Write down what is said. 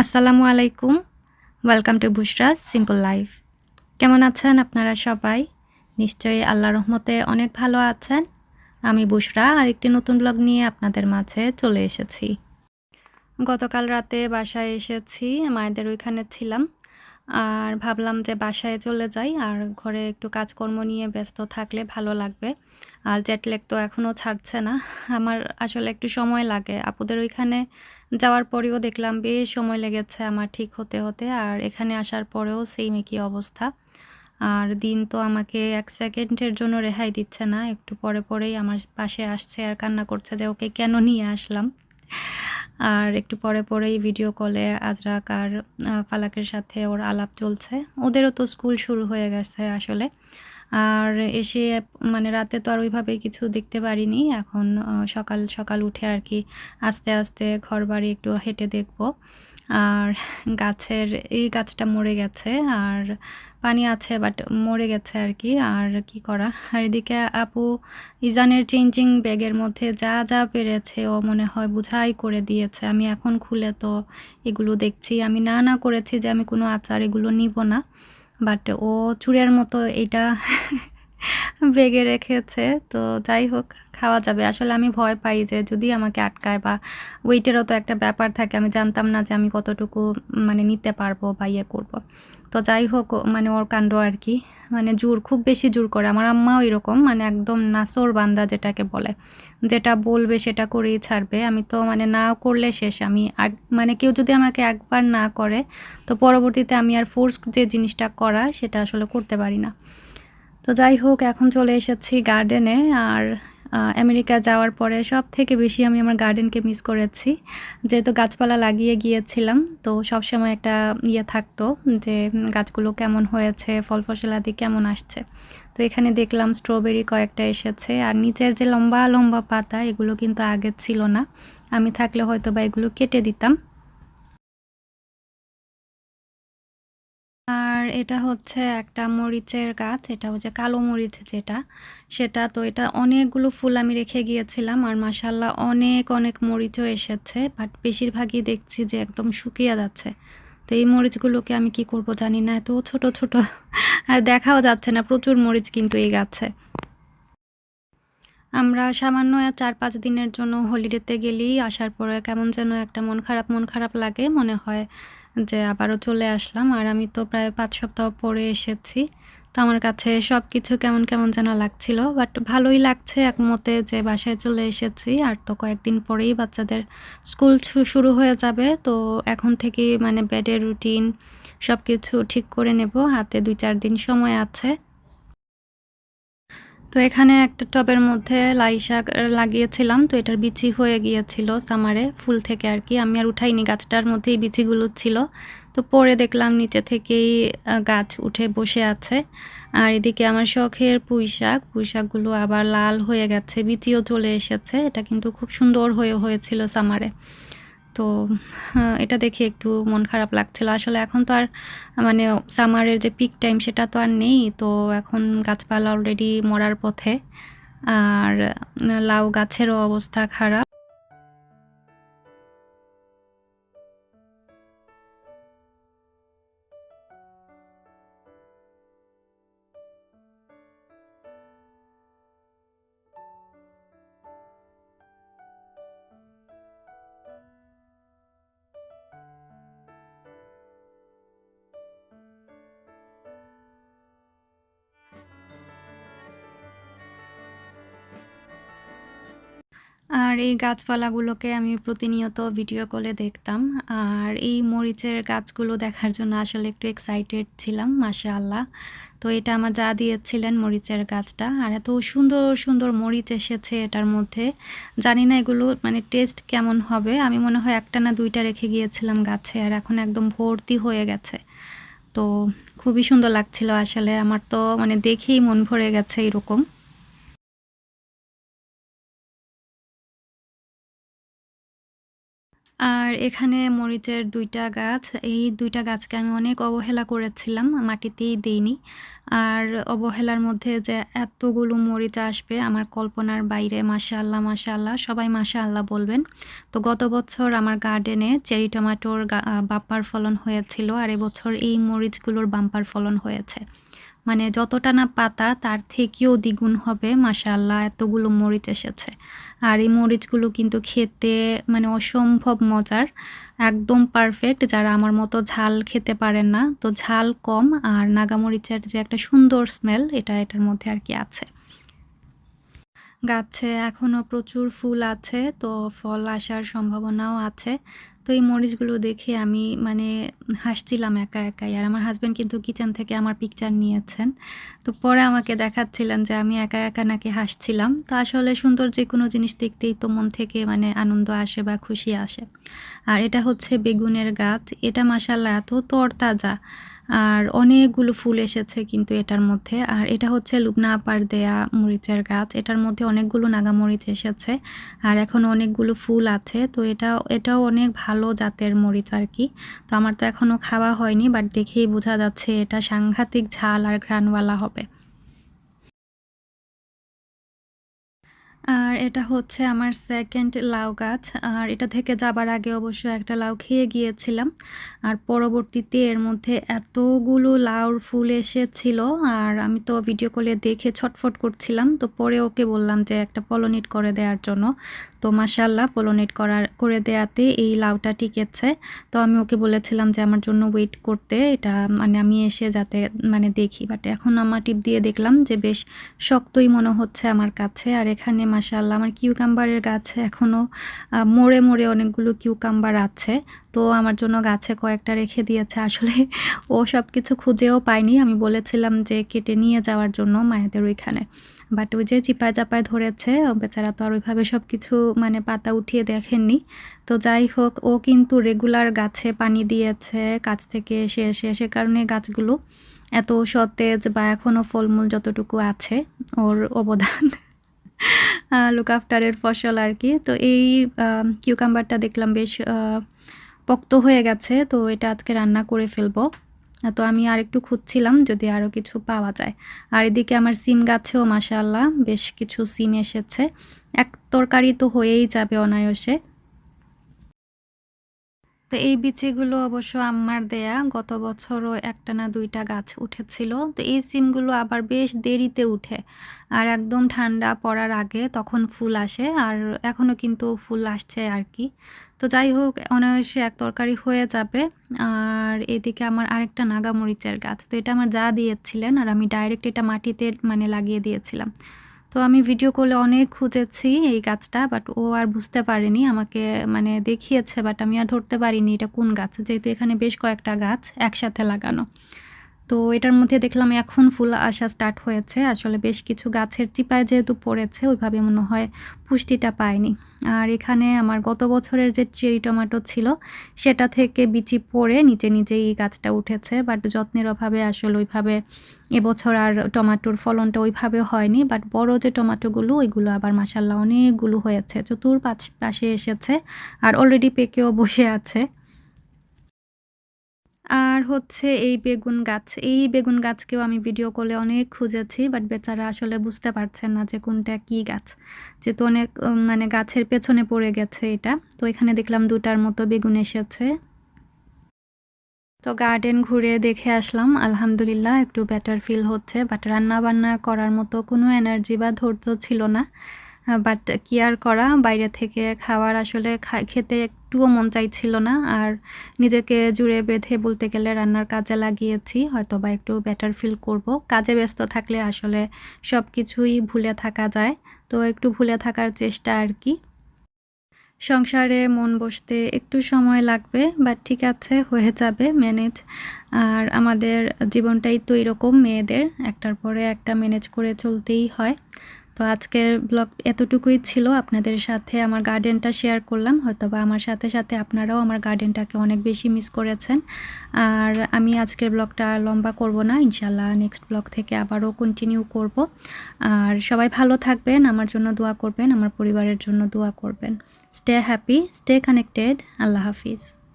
আসসালামু আলাইকুম। Welcome to Bushra's simple life কেমন আছেন আপনারা সবাই? নিশ্চয়ই আল্লাহ রহমতে অনেক ভালো আছেন। আমি বুশরা, আরেকটি নতুন ব্লগ নিয়ে আপনাদের মাঝে চলে এসেছি। গতকাল রাতে বাসায় এসেছি, মায়েদের ওইখানে ছিলাম। আর ভাবলাম যে বাসায় চলে যাই, আর ঘরে একটু কাজকর্ম নিয়ে ব্যস্ত থাকলে ভালো লাগবে। আর জেটলেগ তো এখনও ছাড়ছে না। আমার আসলে একটু সময় লাগে। আপুদের ওইখানে যাওয়ার পরেও দেখলাম বেশ সময় লেগেছে আমার ঠিক হতে হতে, আর এখানে আসার পরেও সেম একই অবস্থা। আর দিন তো আমাকে এক সেকেন্ডের জন্য রেহাই দিচ্ছে না, একটু পরে পরেই আমার পাশে আসছে আর কান্না করছে যে ওকে কেন নিয়ে আসলাম। আর একটু পরে পরেই ভিডিও কলে আজরাক আর ফালাকের সাথে ওর আলাপ চলছে। ওদেরও তো স্কুল শুরু হয়ে গেছে আসলে। আর এসে মানে রাতে তো আর ওইভাবে কিছু দেখতে পারিনি। এখন সকাল সকাল উঠে আর কি আস্তে আস্তে ঘর বাড়ি একটু হেঁটে দেখব। আর গাছের, এই গাছটা মরে গেছে আর পানি আছে বাট মরে গেছে আর কি। আর কি করা? আর এদিকে আপু ইজানের চেঞ্জিং ব্যাগের মধ্যে যা যা পেরেছে, ও মনে হয় বুঝাই করে দিয়েছে। আমি এখন খুলে তো এগুলো দেখছি। আমি না না করেছি যে আমি কোনো আচার এগুলো নিব না। বাট ও চুড়ের মতো এটা বেগে রেখেছে তো যাই হোক। খাওয়া যাবে। আসলে আমি ভয় পাই যে যদি আমাকে আটকায় বা ওয়েটেরও তো একটা ব্যাপার থাকে, আমি জানতাম না যে আমি কতটুকু মানে নিতে পারব বা ইয়ে করব। তো যাই হোক মানে ওর কাণ্ড আর কি মানে জোর, খুব বেশি জোর করে। আমার আম্মাও এরকম মানে একদম নাসর বান্দা যেটাকে বলে। যেটা বলবে সেটা করেই ছাড়বে। আমি তো মানে না করলে শেষ। আমি মানে কেউ যদি আমাকে একবার না করে, তো পরবর্তীতে আমি আর ফোর্স যে জিনিসটা করা, সেটা আসলে করতে পারি না। তো যাই হোক, এখন চলে এসেছি গার্ডেনে আর আমেরিকা যাওয়ার পরে সব থেকে বেশি আমি আমার গার্ডেনকে মিস করেছি। যেহেতু গাছপালা লাগিয়ে গিয়েছিলাম, তো সবসময় একটা ইয়ে থাকতো যে গাছগুলো কেমন হয়েছে, ফল ফসলাদি কেমন আসছে। তো এখানে দেখলাম স্ট্রবেরি কয়েকটা এসেছে, আর নিচের যে লম্বা লম্বা পাতা, এগুলো কিন্তু আগে ছিল না। আমি থাকলে হয়তো বা এগুলো কেটে দিতাম। আর এটা হচ্ছে একটা মরিচের গাছ, এটা হচ্ছে কালো মরিচ যেটা, সেটা তো এটা অনেকগুলো ফুল আমি রেখে গিয়েছিলাম আর মাসাল্লাহ অনেক অনেক মরিচও এসেছে বাট বেশিরভাগই দেখছি যে একদম শুকিয়ে যাচ্ছে। তো এই মরিচগুলোকে আমি কি করব জানি না, এত ছোট ছোট, আর দেখাও যাচ্ছে না, প্রচুর মরিচ কিন্তু এই গাছে। আমরা সামান্য চার পাঁচ দিনের জন্য হলিডেতে গেলেই আসার পরে কেমন যেন একটা মন খারাপ মন খারাপ লাগে, মনে হয় যে আবারও চলে আসলাম আর আমি তো প্রায় পাঁচ সপ্তাহ পরে এসেছি। তো আমার কাছে সব কিছু কেমন কেমন যেন লাগছিল। বাট ভালোই লাগছে একমতে যে বাসায় চলে এসেছি। আর তো কয়েকদিন পরেই বাচ্চাদের স্কুল শুরু হয়ে যাবে। তো এখন থেকে মানে বেডের রুটিন সব কিছু ঠিক করে নেব। হাতে দুই চার দিন সময় আছে। তো এখানে একটা টবের মধ্যে লাই শাক লাগিয়েছিলাম, তো এটার বিচি হয়ে গিয়েছিল সামারে ফুল থেকে আর কি। আমি আর উঠাইনি, গাছটার মধ্যেই বিচিগুলো ছিল। তো পরে দেখলাম নিচে থেকেই গাছ উঠে বসে আছে। আর এদিকে আমার শখের পুঁই শাক, পুঁই শাকগুলো আবার লাল হয়ে গেছে, বিচিও চলে এসেছে। এটা কিন্তু খুব সুন্দর হয়ে হয়েছিল সামারে। তো এটা দেখে একটু মন খারাপ লাগছিল। আসলে এখন তো আর মানে সামারের যে পিক টাইম সেটা তো আর নেই। তো এখন গাছপালা অলরেডি মরার পথে। আর, লাউ গাছেরও অবস্থা খারাপ। আর এই গাছপালাগুলোকে আমি প্রতিনিয়ত ভিডিও কলে দেখতাম। আর এই মরিচের গাছগুলো দেখার জন্য আসলে একটু এক্সাইটেড ছিলাম মাসা আল্লাহ তো এটা আমার যা দিয়েছিলেন মরিচের গাছটা। আর এত সুন্দর সুন্দর মরিচ এসেছে এটার মধ্যে। জানি না এগুলো মানে টেস্ট কেমন হবে। আমি মনে হয় একটা না দুইটা রেখে গিয়েছিলাম গাছে আর এখন একদম ভর্তি হয়ে গেছে। তো খুবই সুন্দর লাগছিল আসলে। আমার তো মানে দেখেই মন ভরে গেছে এরকম। আর এখানে মরিচের দুইটা গাছ, এই দুইটা গাছকে আমি অনেক অবহেলা করেছিলাম, মাটিতেই দিইনি। আর অবহেলার মধ্যে যে এতগুলো মরিচ আসবে, আমার কল্পনার বাইরে মাসা আল্লাহ মাসা আল্লাহ সবাই মাসা আল্লাহ বলবেন। তো গত বছর আমার গার্ডেনে চেরি টমাটোর বাম্পার ফলন হয়েছিল, আর এবছর এই মরিচগুলোর বাম্পার ফলন হয়েছে। মানে যতটা না পাতা, তার থেকেও দ্বিগুণ হবে মাশাল্লাহ এতগুলো মরিচ এসেছে। আর এই মরিচগুলো কিন্তু খেতে মানে অসম্ভব মজার, একদম পারফেক্ট যারা আমার মতো ঝাল খেতে পারেন না। তো ঝাল কম, আর নাগামরিচের যে একটা সুন্দর স্মেল এটা এটার মধ্যে আর কি আছে। গাছে এখনও প্রচুর ফুল আছে, তো ফল আসার সম্ভাবনাও আছে। তো এই মরিচগুলো দেখে আমি মানে হাসছিলাম একা একাই। আর আমার হাজব্যান্ড কিন্তু কিচেন থেকে আমার পিকচার নিয়েছেন। তো পরে আমাকে দেখাচ্ছিলেন যে আমি একা একা নাকি হাসছিলাম। তো আসলে সুন্দর যে কোনো জিনিস দেখতেই তো মন থেকে মানে আনন্দ আসে বা খুশি আসে। আর এটা হচ্ছে বেগুনের গাছ। এটা মাসাল্লাহ এত তরতাজা। আর অনেকগুলো ফুল এসেছে কিন্তু এটার মধ্যে। আর এটা হচ্ছে লুবনা আপার দেয়া মরিচের গাছ। এটার মধ্যে অনেকগুলো নাগামরিচ এসেছে। আর এখন অনেকগুলো ফুল আছে। তো এটা, এটাও অনেক ভালো জাতের মরিচ আর কি। তো আমার তো এখনও খাওয়া হয়নি, বাট দেখেই বোঝা যাচ্ছে এটা সাংঘাতিক ঝাল আর ঘ্রাণওয়ালা হবে। আর এটা হচ্ছে আমার সেকেন্ড লাউ গাছ। আর এটা থেকে যাবার আগে অবশ্য একটা লাউ খেয়ে গিয়েছিলাম। আর পরবর্তীতে এর মধ্যে এতগুলো লাউর ফুল এসেছিল, আর আমি তো ভিডিও কলে দেখে ছটফট করছিলাম। তো পরে ওকে বললাম যে একটা পলনিট করে দেওয়ার জন্য। তো মাসাল্লাহ পোলোনেট করার, করে দেয়াতে এই লাউটা টিকেছে। তো আমি ওকে বলেছিলাম যে আমার জন্য ওয়েট করতে, এটা মানে আমি এসে যাতে মানে দেখি। বাট এখন আমার টিপ দিয়ে দেখলাম যে বেশ শক্তই মনে হচ্ছে আমার কাছে। আর এখানে মাসাল্লাহ আমার কিউকাম্বারের গাছে এখনও মোড়ে মোড়ে অনেকগুলো কিউকাম্বার আছে। তো আমার জন্য গাছে কয়েকটা রেখে দিয়েছে। আসলে ও সব কিছু খুঁজেও পায়নি। আমি বলেছিলাম যে কেটে নিয়ে যাওয়ার জন্য মায়েদের ওইখানে। বাট ওই যে চিপায় চাপায় ধরেছে বেচারা তো আর ওইভাবে সব কিছু মানে পাতা উঠিয়ে দেখেননি। তো যাই হোক, ও কিন্তু রেগুলার গাছে পানি দিয়েছে কাছ থেকে এসে এসে সে কারণে গাছগুলো এত সতেজ বা এখনও ফলমূল যতটুকু আছে, ওর অবদান। লুক আফটারের ফসল আর কি। তো এই কিউকাম্বারটা দেখলাম বেশ পক্ত হয়ে গেছে, তো এটা আজকে রান্না করে ফেলব। তো আমি আর একটু খুঁজছিলাম যদি আরও কিছু পাওয়া যায়। আর এদিকে আমার সিম গাছেও মাসাল্লাহ বেশ কিছু সিম এসেছে। এক তরকারি তো হয়েই যাবে অনায়াসে। তো এই বিচিগুলো অবশ্য আমার দেয়া। গত বছরও একটা না দুইটা গাছ উঠেছিল। তো এই সিমগুলো আবার বেশ দেরিতে উঠে আর একদম ঠান্ডা পড়ার আগে তখন ফুল আসে আর এখনও কিন্তু ফুল আসছে আর কি। তো যাই হোক, অনায়াসে এক তরকারি হয়ে যাবে। আর এদিকে আমার আরেকটা নাগামরিচের গাছ। তো এটা আমার যা দিয়েছিলেন আর আমি ডাইরেক্ট এটা মাটিতে মানে লাগিয়ে দিয়েছিলাম। তো আমি ভিডিও করলে অনেক খুঁজেছি এই গাছটা বাট ও আর বুঝতে পারেনি, আমাকে মানে দেখিয়েছে বাট আমি আর ধরতে পারিনি এটা কোন গাছ। যেহেতু এখানে বেশ কয়েকটা গাছ একসাথে লাগানো। তো এটার মধ্যে দেখলাম এখন ফুল আসা স্টার্ট হয়েছে। আসলে বেশ কিছু গাছের চিপায় যেহেতু পড়েছে, ওইভাবে মনে হয় পুষ্টিটা পায়নি। আর এখানে আমার গত বছরের যে চেরি টমেটো ছিল, সেটা থেকে বিচি পড়ে নিচে এই গাছটা উঠেছে। বাট যত্নের অভাবে আসলে ওইভাবে এবছর আর টমাটোর ফলনটা ওইভাবে হয়নি। বাট বড় যে টমাটোগুলো, ওইগুলো আবার মাসাল্লাহ অনেকগুলো হয়েছে। চতুর পাশে এসেছে আর অলরেডি পেকেও বসে আছে। আর হচ্ছে এই বেগুন গাছ, এই বেগুন গাছকেও আমি ভিডিও কলে অনেক খুঁজেছি বাট বেচারা আসলে বুঝতে পারছেন না যে কোনটা কি গাছ। যেহেতু অনেক মানে গাছের পেছনে পড়ে গেছে এটা, তো এখানে দেখলাম দুটার মতো বেগুন এসেছে। তো গার্ডেন ঘুরে দেখে আসলাম, আলহামদুলিল্লাহ একটু বেটার ফিল হচ্ছে বাট রান্না বান্না করার মতো কোনো এনার্জি বা ধৈর্য ছিল না। বাট কি আর করা? বাইরে থেকে খাওয়ার আসলে খেতে একটুও মন চাইছিল না। আর নিজেকে জুড়ে বেঁধে বলতে গেলে রান্নার কাজে লাগিয়েছি হয়তো বা একটু বেটার ফিল করব। কাজে ব্যস্ত থাকলে আসলে সব কিছুই ভুলে থাকা যায়। তো একটু ভুলে থাকার চেষ্টা আর কি। সংসারে মন বসতে একটু সময় লাগবে বাট ঠিক আছে, হয়ে যাবে ম্যানেজ আর আমাদের জীবনটাই তো এরকম মেয়েদের, একটার পরে একটা ম্যানেজ করে চলতেই হয়। তো আজকের ব্লগ এতটুকুই ছিল। আপনাদের সাথে আমার গার্ডেনটা শেয়ার করলাম। হয়তো বা আমার সাথে সাথে আপনারাও আমার গার্ডেনটাকে অনেক বেশি মিস করেছেন। আর আমি আজকের ব্লগটা লম্বা করব না। ইনশাল্লাহ নেক্সট ব্লগ থেকে আবারও কন্টিনিউ করব। আর সবাই ভালো থাকবেন, আমার জন্য দোয়া করবেন, আমার পরিবারের জন্য দোয়া করবেন। স্টে হ্যাপি স্টে কানেক্টেড আল্লাহ হাফিজ।